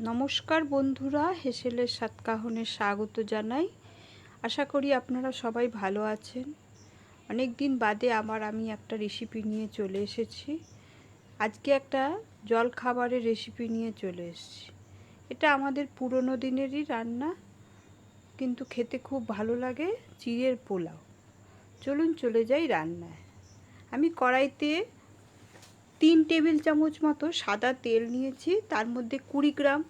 নমস্কার বন্ধুরা, হেসেলের সাতকাহনে স্বাগত জানাই। আশা করি আপনারা সবাই ভালো আছেন। অনেক দিন বাদে আমার আমি একটা রেসিপি নিয়ে চলে এসেছি। আজকে একটা জল খাবারের রেসিপি নিয়ে চলে এসেছি। এটা আমাদের পুরনো দিনেরই রান্না, কিন্তু খেতে খুব ভালো লাগে চিড়ের পোলাও। চলুন চলে যাই রান্নায়। আমি কড়াইতে তিন টেবিল চামচ মতো সাদা তেল নিয়েছি, তার মধ্যে কুড়ি গ্রাম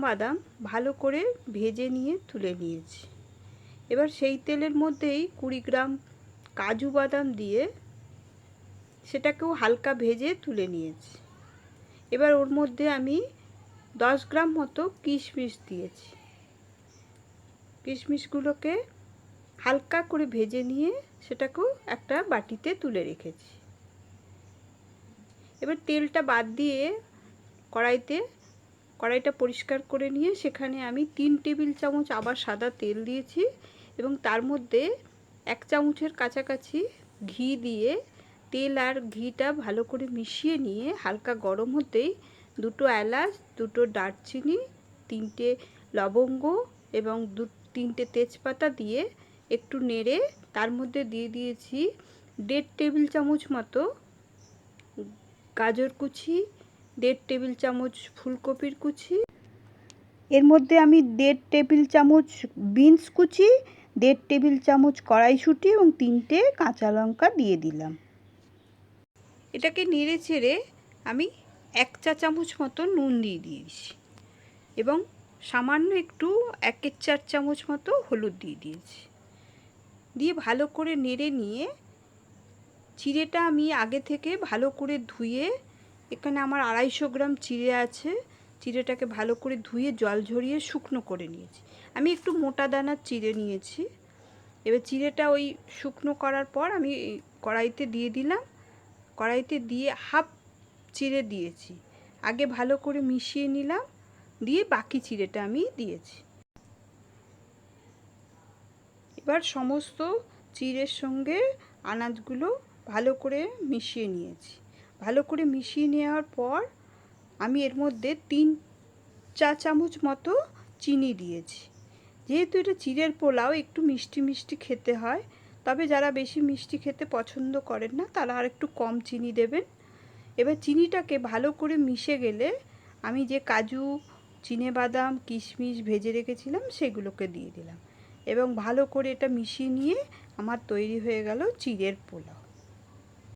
বাদাম ভালো করে ভেজে নিয়ে তুলে নিয়েছি। এবার সেই তেলের মধ্যেই কুড়ি গ্রাম কাজু বাদাম দিয়ে সেটাকেও হালকা ভেজে তুলে নিয়েছি। এবার ওর মধ্যে আমি দশ গ্রাম মতো কিশমিশ দিয়েছি। কিশমিশগুলোকে হালকা করে ভেজে নিয়ে সেটাকেও একটা বাটিতে তুলে রেখেছি। এবার তেলটা বাদ দিয়ে কড়াইতে, কড়াইটা পরিষ্কার করে নিয়ে সেখানে আমি তিন টেবিল চামচ আবার সাদা তেল দিয়েছি এবং তার মধ্যে এক চামচের কাছাকাছি ঘি দিয়ে তেল আর ঘিটা ভালো করে মিশিয়ে নিয়ে হালকা গরম হতেই দুটো এলাচ, দুটো দারচিনি, তিনটে লবঙ্গ এবং দু, তিনটে তেজপাতা দিয়ে একটু নেড়ে তার মধ্যে দিয়ে দিয়েছি দেড় টেবিল চামচ মতো গাজর কুচি দেড় টেবিল চামচ ফুলকপির কুচি। এর মধ্যে আমি দেড় টেবিল চামচ বিনস কুচি দেড় টেবিল চামচ কড়াইশুঁটি এবং তিনটে কাঁচা লঙ্কা দিয়ে দিলাম। এটাকে নেড়ে চেড়ে আমি এক চা চামচ মতো নুন দিয়ে দিয়েছি এবং সামান্য একটু একের চার চামচ মতো হলুদ দিয়ে দিয়েছি। দিয়ে ভালো করে নেড়ে নিয়ে চিড়েটা আমি আগে থেকে ভালো করে ধুয়ে, এখানে আমার আড়াইশো গ্রাম চিড়ে আছে। চিড়েটাকে ভালো করে ধুয়ে জল ঝরিয়ে শুকনো করে নিয়েছি। আমি একটু মোটা দানার চিড়ে নিয়েছি। এবার চিড়েটা ওই শুকনো করার পর আমি কড়াইতে দিয়ে দিলাম। কড়াইতে দিয়ে হাফ চিড়ে দিয়েছি। আগে ভালো করে মিশিয়ে নিলাম, দিয়ে বাকি চিড়েটা আমি দিয়েছি। এবার সমস্ত চিড়ের সঙ্গে আনাজগুলো ভালো করে মিশিয়ে নিয়েছি। ভালো করে মিশিয়ে নেওয়ার পর আমি এর মধ্যে তিন চা চামচ মতো চিনি দিয়েছি। যেহেতু এটা চিড়ের পোলাও, একটু মিষ্টি মিষ্টি খেতে হয়, তবে যারা বেশি মিষ্টি খেতে পছন্দ করেন না, তারা আর একটু কম চিনি দেবেন। এবার চিনিটাকে ভালো করে মিশে গেলে আমি যে কাজু বাদাম, কিশমিশ ভেজে রেখেছিলাম, সেগুলোকে দিয়ে দিলাম। এবং ভালো করে এটা মিশিয়ে নিয়ে আমার তৈরি হয়ে গেল চিড়ের পোলাও।